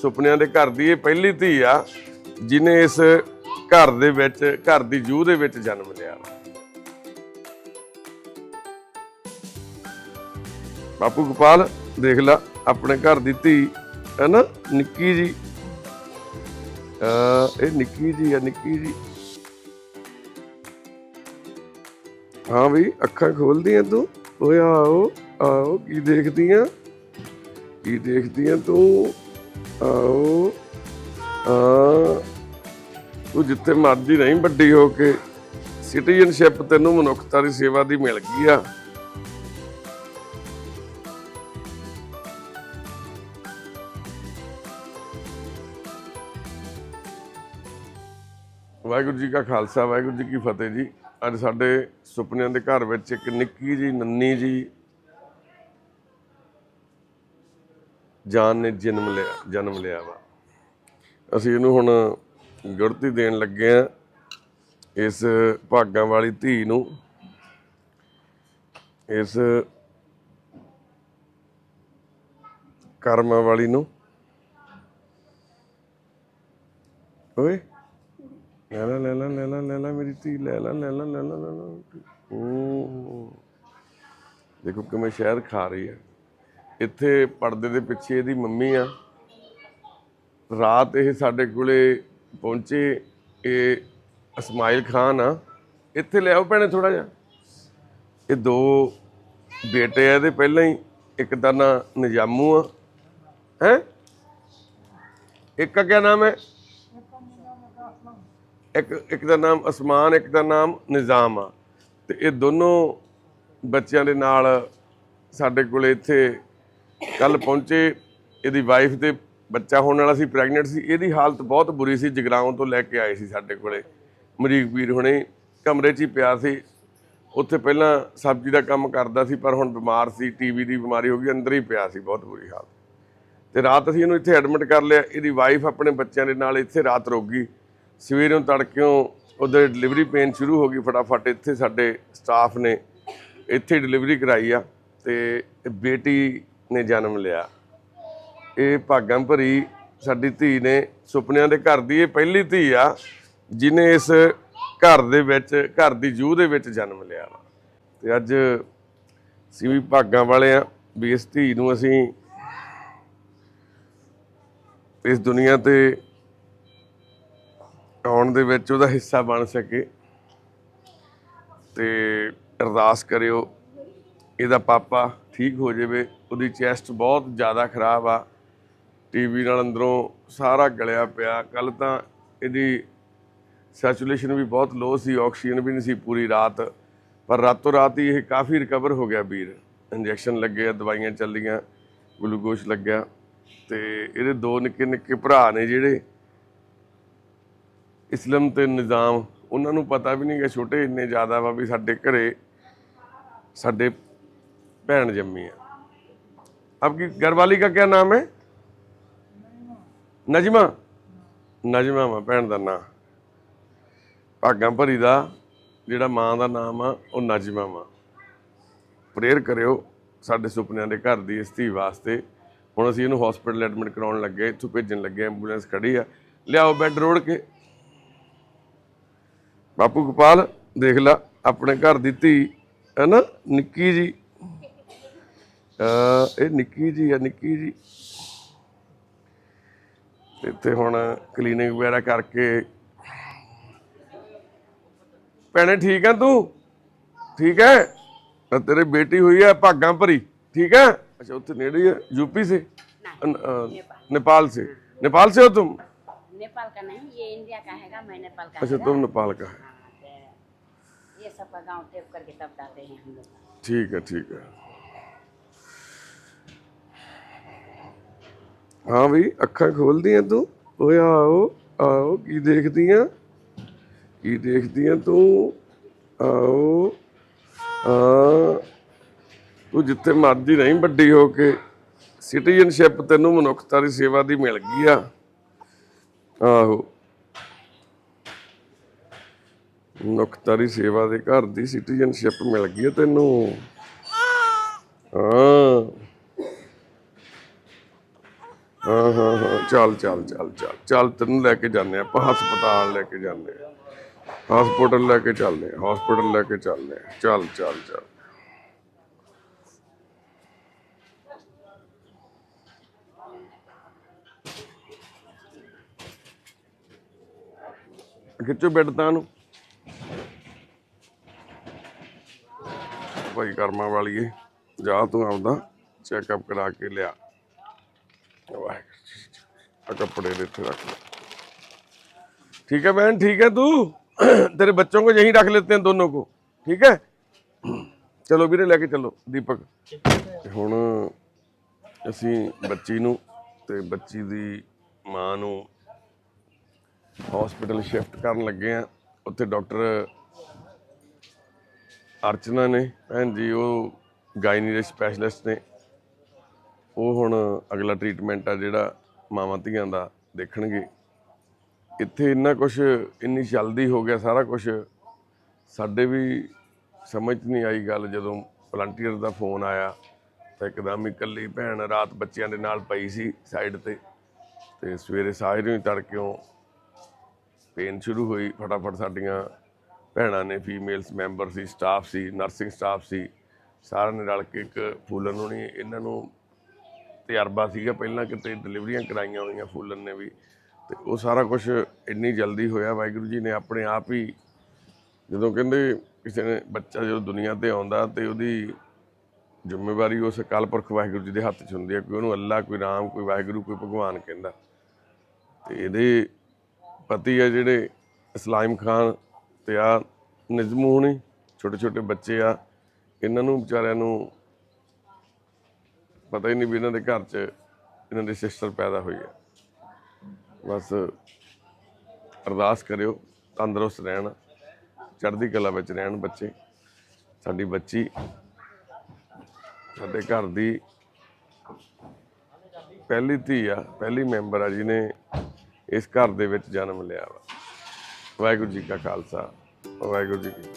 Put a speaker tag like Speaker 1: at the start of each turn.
Speaker 1: ਸੁਪਨਿਆਂ ਦੇ ਘਰ ਦੀ ਇਹ ਪਹਿਲੀ ਧੀ ਆ ਜਿਨੇ ਇਸ ਘਰ ਦੇ ਵਿੱਚ, ਘਰ ਦੀ ਜੂਹ ਦੇ ਵਿੱਚ ਜਨਮ ਲਿਆ। ਬਾਪੂ ਗੋਪਾਲ, ਦੇਖ ਲਾ, ਆਪਣੇ ਘਰ ਦੀ ਧੀ, ਹੈ ਨਾ, ਨਿੱਕੀ ਜੀ। ਆ ਇਹ ਨਿੱਕੀ ਜੀ ਆ, ਨਿੱਕੀ ਜੀ। ਹਾਂ ਵੀ, ਅੱਖਾਂ ਖੋਲਦੀ ਆ ਤੂੰ। ਓਏ ਆਓ ਆਓ, ਕੀ ਦੇਖਦੀ ਆ? ਕੀ ਦੇਖਦੀ ਆ ਤੂੰ? ਆਓ ਆ ਤੂੰ ਜਿੱਥੇ ਮਰਜ਼ੀ ਨਹੀਂ ਵੱਡੀ ਹੋ ਕੇ, ਸਿਟੀਜ਼ਨਸ਼ਿਪ ਤੈਨੂੰ ਮਨੁੱਖਤਾ ਦੀ ਸੇਵਾ ਦੀ ਮਿਲ ਗਈ ਆ। ਵਾਹਿਗੁਰੂ ਜੀ ਕਾ ਖਾਲਸਾ, ਵਾਹਿਗੁਰੂ ਜੀ ਕੀ ਫਤਿਹ ਜੀ। ਅੱਜ ਸਾਡੇ ਸੁਪਨਿਆਂ ਦੇ ਘਰ ਵਿੱਚ ਇੱਕ ਨਿੱਕੀ ਜੀ ਨੰਨੀ ਜੀ ਜਾਨ ਨੇ ਜਨਮ ਲਿਆ ਜਨਮ ਲਿਆ ਵਾ। ਅਸੀਂ ਇਹਨੂੰ ਹੁਣ ਗੁੜਤੀ ਦੇਣ ਲੱਗੇ ਆ ਇਸ ਭਾਗਾਂ ਵਾਲੀ ਧੀ ਨੂੰ। ਇਸ ਕਰਮਾਂ ਵਾਲੀ ਨੂੰ। ਓਏ, ਲੈ ਲਾ ਲੈ ਲਾ ਲੈ ਲਾ ਲੈ ਲਾ ਮੇਰੀ ਧੀ, ਲੈ ਲਾ ਲੈ ਲਾ ਲੈ ਲਾ ਲੈ ਲਾ। ਹੂੰ। ਦੇਖੋ ਕਿਵੇਂ ਸ਼ਹਿਦ ਖਾ ਰਹੀ ਹੈ। ਇੱਥੇ ਪਰਦੇ ਦੇ ਪਿੱਛੇ ਇਹਦੀ ਮੰਮੀ ਆ। ਰਾਤ ਇਹ ਸਾਡੇ ਕੋਲੇ ਪਹੁੰਚੇ, ਇਹ ਇਸਮਾਇਲ ਖਾਨ ਆ। ਇੱਥੇ ਲਿਆਓ ਭੈਣੇ ਥੋੜਾ ਜਿਹਾ। ਇਹ ਦੋ ਬੇਟੇ ਆ, ਇਹਦੇ ਪਹਿਲਾਂ ਹੀ ਇੱਕ ਦਾ ਨਾਂ ਨਿਜਾਮੂ ਆ। ਹੈ? ਇੱਕ ਦਾ ਕੀ ਨਾਮ ਹੈ? ਇੱਕ ਇੱਕ ਦਾ ਨਾਮ ਅਸਮਾਨ, ਇੱਕ ਦਾ ਨਾਮ ਨਿਜ਼ਾਮ ਆ। ਤੇ ਇਹ ਦੋਨੋਂ ਬੱਚਿਆਂ ਦੇ ਨਾਲ ਸਾਡੇ ਕੋਲ ਇੱਥੇ ਕੱਲ ਪਹੁੰਚੇ, ਇਹਦੀ ਵਾਈਫ ਤੇ ਬੱਚਾ ਹੋਣ ਵਾਲਾ ਸੀ ਪ੍ਰੈਗਨੈਂਟ ਸੀ, ਇਹਦੀ ਹਾਲਤ ਬਹੁਤ ਬੁਰੀ ਸੀ, ਜਗਰਾਉਂ ਤੋਂ ਲੈ ਕੇ ਆਏ ਸੀ ਸਾਡੇ ਕੋਲੇ। ਮਰੀਕ ਵੀਰ ਹੁਣੇ ਕਮਰੇ 'ਚ ਹੀ ਪਿਆ ਸੀ। ਉੱਥੇ ਪਹਿਲਾਂ ਸਬਜ਼ੀ ਦਾ ਕੰਮ ਕਰਦਾ ਸੀ, ਪਰ ਹੁਣ ਬਿਮਾਰ ਸੀ, ਟੀਵੀ ਦੀ ਬਿਮਾਰੀ ਹੋ ਗਈ, ਅੰਦਰ ਹੀ ਪਿਆ ਸੀ, ਬਹੁਤ ਬੁਰੀ ਹਾਲਤ। ਤੇ ਰਾਤ ਅਸੀਂ ਇਹਨੂੰ ਇੱਥੇ ਐਡਮਿਟ ਕਰ ਲਿਆ, ਇਹਦੀ ਵਾਈਫ ਆਪਣੇ ਬੱਚਿਆਂ ਦੇ ਨਾਲ ਇੱਥੇ ਰਾਤ ਰੁਕ ਗਈ। ਸਵੇਰੋਂ ਤੜਕਿਓਂ ਉਹਦੇ ਡਿਲੀਵਰੀ ਪੇਨ ਸ਼ੁਰੂ ਹੋ ਗਈ, ਫਟਾਫਟ ਇੱਥੇ ਸਾਡੇ ਸਟਾਫ ਨੇ ਇੱਥੇ ਡਿਲੀਵਰੀ ਕਰਾਈ ਆ। ਤੇ ਬੇਟੀ ਨੇ ਜਨਮ ਲਿਆ। ਇਹ ਭਾਗਾਂ ਭਰੀ ਸਾਡੀ ਧੀ ਨੇ ਸੁਪਨਿਆਂ ਦੇ ਘਰ ਦੀ ਇਹ ਪਹਿਲੀ ਧੀ ਆ ਜਿਨੇ ਇਸ ਘਰ ਦੇ ਵਿੱਚ, ਘਰ ਦੀ ਜੂਹ ਦੇ ਵਿੱਚ ਜਨਮ ਲਿਆ। ਵਾ ਤੇ ਅੱਜ ਅਸੀਂ ਵੀ ਭਾਗਾਂ ਵਾਲੇ ਆ ਵੀ ਇਸ ਧੀ ਨੂੰ ਅਸੀਂ ਇਸ ਦੁਨੀਆ ਤੇ ਆਉਣ ਦੇ ਵਿੱਚ ਉਹਦਾ ਹਿੱਸਾ ਬਣ ਸਕੇ। ਤੇ ਅਰਦਾਸ ਕਰਿਓ, ਇਹਦਾ ਪਾਪਾ ਠੀਕ ਹੋ ਜਾਵੇ, ਉਹਦੀ ਚੈਸਟ ਬਹੁਤ ਜ਼ਿਆਦਾ ਖਰਾਬ ਆ। ਟੀਵੀ ਨਾਲ ਅੰਦਰੋਂ ਸਾਰਾ ਗਲਿਆ ਪਿਆ। ਕੱਲ ਤਾਂ ਇਹਦੀ ਸੈਚੂਲੇਸ਼ਨ ਵੀ ਬਹੁਤ ਲੋ ਸੀ ਆਕਸੀਜਨ ਵੀ ਨਹੀਂ ਸੀ ਪੂਰੀ ਰਾਤ। ਪਰ ਰਾਤੋਂ ਰਾਤ ਹੀ ਇਹ ਕਾਫੀ ਰਿਕਵਰ ਹੋ ਗਿਆ ਵੀਰ। ਇੰਜੈਕਸ਼ਨ ਲੱਗੇ ਦਵਾਈਆਂ ਚੱਲੀਆਂ ਗਲੂਕੋਸ਼ ਲੱਗਿਆ। ਤੇ ਇਹਦੇ ਦੋ ਨਿੱਕੇ ਨਿੱਕੇ ਭਰਾ ਨੇ ਜਿਹੜੇ, ਇਸਲਮ ਤੇ ਨਿਜ਼ਾਮ। ਉਹਨਾਂ ਨੂੰ ਪਤਾ ਵੀ ਨਹੀਂ ਕਿ ਛੋਟੇ ਇੰਨੇ ਜ਼ਿਆਦਾ ਵਾ ਵੀ ਸਾਡੇ ਘਰੇ, ਸਾਡੇ ਭੈਣ ਜੰਮੀ ਆ। ਆਪਕੀ ਘਰਵਾਲੀ ਦਾ ਕੀ ਨਾਮ ਹੈ? ਨਜਮਾ। ਨਜਮਾ ਮਾ ਭੈਣ ਦਾ ਨਾਂ। ਭਾਗਾਂ ਭਰੀ ਦਾ ਜਿਹੜਾ ਮਾਂ ਦਾ ਨਾਮ ਆ, ਉਹ ਨਜਮਾ ਮਾ ਪ੍ਰੇਅਰ ਕਰਿਓ ਸਾਡੇ ਸੁਪਨਿਆਂ ਦੇ ਘਰ ਦੀ ਇਸ ਧੀ ਵਾਸਤੇ। ਹੁਣ ਅਸੀਂ ਇਹਨੂੰ ਹਸਪੀਟਲ ਐਡਮਿਟ ਕਰਾਉਣ ਲੱਗੇ, ਇੱਥੋਂ ਭੇਜਣ ਲੱਗੇ ਐਂਬੂਲੈਂਸ ਖੜੀ ਆ। ਲਿਆਓ ਬੈੱਡ ਰੋੜ ਕੇ। ਬਾਪੂ ਗੋਪਾਲ, ਦੇਖ ਲਾ, ਆਪਣੇ ਘਰ ਦੀ ਧੀ ਹੈ ਨਾ ਨਿੱਕੀ ਜੀ। ਇਹ ਨਿੱਕੀ ਜੀ ਆ ਨਿੱਕੀ ਜੀ ਤੇ ਹੁਣ ਕਲੀਨਿੰਗ ਵਗੈਰਾ ਕਰਕੇ ਭੈਣੇ ਠੀਕ ਆ ਤੂੰ ਠੀਕ ਹੈ ਤੇਰੇ ਬੇਟੀ ਹੋਈ ਹੈ ਭਾਗਾਂ ਭਰੀ ਠੀਕ ਹੈ अच्छा उत्तर नेड़े ही है यूपी से न, आ, नेपाल से नेपाल से हो तुम
Speaker 2: नेपाल का नहीं ये इंडिया का हैगा मैं नेपाल का
Speaker 1: अच्छा तुम नेपाल का है
Speaker 2: ये सब गांव टेप करके तब डालते हैं हम लोग
Speaker 1: ठीक है ठीक है ਹਾਂ ਵੀ ਅੱਖਾਂ ਖੋਲਦੀਆਂ ਤੂੰ? ਓਏ ਆਓ ਆਓ, ਕੀ ਦੇਖਦੀਆਂ? ਕੀ ਦੇਖਦੀਆਂ ਤੂੰ? ਆਓ ਆ ਤੂੰ ਜਿੱਥੇ ਮਰਜ਼ੀ ਨਹੀਂ ਵੱਡੀ ਹੋ ਕੇ, ਸਿਟੀਜ਼ਨਸ਼ਿਪ ਤੈਨੂੰ ਮਨੁੱਖਤਾ ਦੀ ਸੇਵਾ ਦੀ ਮਿਲ ਗਈ ਆ। ਆਹੋ। ਮਨੁੱਖਤਾ ਦੀ ਸੇਵਾ ਦੇ ਘਰ ਦੀ ਸਿਟੀਜ਼ਨਸ਼ਿਪ ਮਿਲ ਗਈ ਆ ਤੈਨੂੰ। ਹਾਂ। ਹਾਂ ਹਾਂ ਹਾਂ। ਚੱਲ ਚੱਲ ਚੱਲ ਚੱਲ। ਚੱਲ ਤੈਨੂੰ ਲੈ ਕੇ ਜਾਂਦੇ ਆਪਾਂ ਹਸਪਤਾਲ ਲੈ ਕੇ ਜਾਂਦੇ ਆ ਹਸਪੀਟਲ ਲੈ ਕੇ ਚੱਲਦੇ ਆ ਹਸਪੀਟਲ ਲੈ ਕੇ ਚੱਲਦੇ ਆ ਚੱਲ ਚੱਲ ਚੱਲ। ਖਿੱਚੋ ਬੈੱਡ ਤਾਂ ਨੂੰ ਭਾਈ ਕਰਮਾਂ ਵਾਲੀਏ, ਜਾ ਤੂੰ ਆਪਦਾ ਚੈੱਕਅਪ ਕਰਾ ਕੇ ਲਿਆ। ਆ ਕੱਪੜੇ ਦੇ ਇੱਥੇ ਰੱਖ ਲੈ ठीक है बहन ठीक है तू तेरे बच्चों को यहीं रख लेते हैं दोनों को ठीक है ਚਲੋ ਵੀਰੇ ਲੈ ਕੇ ਚੱਲੋ ਦੀਪਕ ਤੇ ਹੁਣ ਅਸੀਂ ਬੱਚੀ ਨੂੰ ਤੇ ਬੱਚੀ ਦੀ ਮਾਂ ਨੂੰ ਹਸਪੀਟਲ ਸ਼ਿਫਟ ਕਰਨ ਲੱਗੇ ਆ ਉੱਥੇ ਡਾਕਟਰ ਅਰਚਨਾ ਨੇ ਭੈਣ ਜੀ ਉਹ ਗਾਇਨੀ ਦੇ ਸਪੈਸ਼ਲਿਸਟ ਨੇ ਉਹ ਹੁਣ ਅਗਲਾ ਟ੍ਰੀਟਮੈਂਟ ਆ ਜਿਹੜਾ ਮਾਵਾਂ ਧੀਆਂ ਦਾ ਦੇਖਣਗੇ। ਇੱਥੇ ਇੰਨਾ ਕੁਝ ਇੰਨੀ ਜਲਦੀ ਹੋ ਗਿਆ ਸਾਰਾ ਕੁਝ ਸਾਡੇ ਵੀ ਸਮਝ 'ਚ ਨਹੀਂ ਆਈ ਗੱਲ ਜਦੋਂ ਵਲੰਟੀਅਰ ਦਾ ਫੋਨ ਆਇਆ ਤਾਂ ਇੱਕਦਮ ਹੀ ਇਕੱਲੀ ਭੈਣ ਰਾਤ ਬੱਚਿਆਂ ਦੇ ਨਾਲ ਪਈ ਸੀ ਸਾਈਡ ਤੇ ਤੇ ਸਵੇਰੇ ਸਾਜਰੇ ਹੀ ਤੜਕਿਓਂ ਪੇਨ ਸ਼ੁਰੂ ਹੋਈ। ਫਟਾਫਟ ਸਾਡੀਆਂ ਭੈਣਾਂ ਨੇ ਫੀਮੇਲਸ ਮੈਂਬਰ ਸੀ ਸਟਾਫ ਸੀ ਨਰਸਿੰਗ ਸਟਾਫ ਸੀ। ਸਾਰਿਆਂ ਨੇ ਰਲ ਕੇ ਇੱਕ ਫੂਲਨ ਹੋਣੀ ਇਹਨਾਂ ਨੂੰ ਤਜਰਬਾ ਸੀਗਾ, ਪਹਿਲਾਂ ਕਿਤੇ ਡਿਲੀਵਰੀਆਂ ਕਰਾਈਆਂ ਹੋਈਆਂ ਫੂਲਨ ਨੇ ਵੀ, ਤੇ ਉਹ ਸਾਰਾ ਕੁਝ ਇੰਨੀ ਜਲਦੀ ਹੋਇਆ ਵਾਹਿਗੁਰੂ ਜੀ ਨੇ ਆਪਣੇ ਆਪ ਹੀ, ਜਦੋਂ ਕਹਿੰਦੇ ਕਿਸੇ ਨੇ ਬੱਚਾ ਜਦੋਂ ਦੁਨੀਆ ਤੇ ਆਉਂਦਾ ਤੇ ਉਹਦੀ ਜ਼ਿੰਮੇਵਾਰੀ ਉਸ ਅਕਾਲ ਪੁਰਖ ਵਾਹਿਗੁਰੂ ਜੀ ਦੇ ਹੱਥ 'ਚ ਹੁੰਦੀ ਹੈ, ਕੋਈ ਉਹਨੂੰ ਅੱਲਾ, ਕੋਈ ਰਾਮ, ਕੋਈ ਵਾਹਿਗੁਰੂ, ਕੋਈ ਭਗਵਾਨ ਕਹਿੰਦਾ। ਤੇ ਇਹਦੇ ਪਤੀ ਆ ਜਿਹੜੇ ਇਸਲਾਮ ਖਾਨ ਤੇ ਆ ਨਿਜ਼ਮੂ ਹੁਣੀ ਛੋਟੇ ਛੋਟੇ ਬੱਚੇ ਆ, ਇਹਨਾਂ ਨੂੰ ਵਿਚਾਰਿਆਂ ਨੂੰ ਪਤਾ ਹੀ ਨਹੀਂ ਵੀ ਇਹਨਾਂ ਦੇ ਘਰ 'ਚ ਇਹਨਾਂ ਦੀ ਸਿਸਟਰ ਪੈਦਾ ਹੋਈ ਹੈ। ਬਸ ਅਰਦਾਸ ਕਰਿਓ, ਤੰਦਰੁਸਤ ਰਹਿਣ, ਚੜ੍ਹਦੀ ਕਲਾ ਵਿੱਚ ਰਹਿਣ ਬੱਚੇ। ਸਾਡੀ ਬੱਚੀ ਸਾਡੇ ਘਰ ਦੀ ਪਹਿਲੀ ਧੀ ਆ, ਪਹਿਲੀ ਮੈਂਬਰ ਆ ਜਿਹਨੇ ਇਸ ਘਰ ਦੇ ਵਿੱਚ ਜਨਮ ਲਿਆ ਵਾ। ਵਾਹਿਗੁਰੂ ਜੀ ਕਾ ਖਾਲਸਾ, ਵਾਹਿਗੁਰੂ ਜੀ ਕੀ